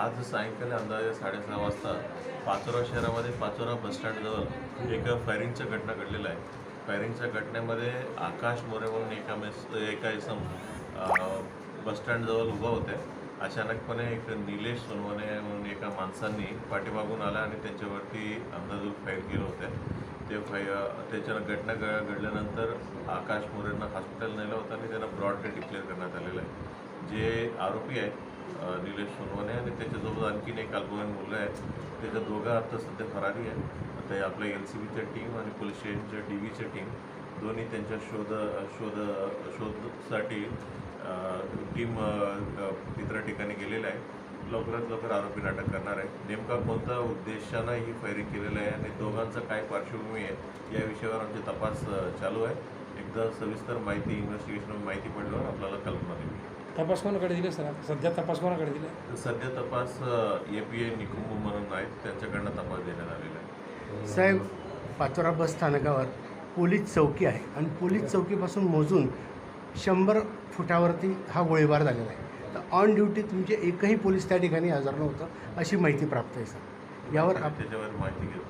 आज सायंकाळी अंदाजे साडेसहा वाजता पाचोरा शहरामध्ये पाचोरा बसस्टँडजवळ एक फायरिंगच्या घटना घडलेल्या आहे. फायरिंगच्या घटनेमध्ये आकाश मोरे म्हणून एका मेस एका इसम बसस्टँडजवळ उभा होते. अचानकपणे एक निलेश सोनवणे म्हणून एका माणसांनी पाठीमागून आला आणि त्यांच्यावरती अंदाजून फायर केलं होतं. ते फाय त्याच्या घटना घडल्यानंतर आकाश मोरेंना हॉस्पिटल नेलं होतं आणि त्यांना ब्रॉड डे डिक्लेअर करण्यात आलेलं आहे. जे आरोपी आहेत निलेश सोनवणे आणि त्याच्यासोबत आणखीन एक अल्पवयीन मुलगा आहे त्याच्या दोघं आता सध्या फरारी आहे ते आपल्या एल सी बीच्या टीम आणि पोलीस स्टेशनच्या डी बीच्या टीम दोन्ही त्यांच्या शोध शोध शोधसाठी टीम इतर ठिकाणी गेलेलं आहे. लवकरात लवकर आरोपीला अटक करणार आहे. नेमका कोणत्या उद्देशानं ही फायरिंग केलेलं आहे आणि दोघांचं काय पार्श्वभूमी आहे या विषयावर आमचे तपास चालू आहे. एकदा सविस्तर माहिती इन्व्हेस्टिगेशन माहिती पडल्यावर आपल्याला कल्पना देऊ. तपास कोणाकडे दिले सर? आता सध्या तपास कोणाकडे दिला? सध्या तपास ए पी आय निकुंभ म्हणून आहेत. त्यांच्याकडनं तपास देण्यात आलेला आहे. साहेब पाचोरा बस स्थानकावर पोलीस चौकी आहे आणि पोलीस चौकीपासून मोजून शंभर फुटावरती हा गोळीबार झालेला आहे. तर ऑन ड्युटी तुमचे एकही पोलीस त्या ठिकाणी हजर नव्हतं अशी माहिती प्राप्त आहे सर. यावर आप त्याच्यावर माहिती घेतो.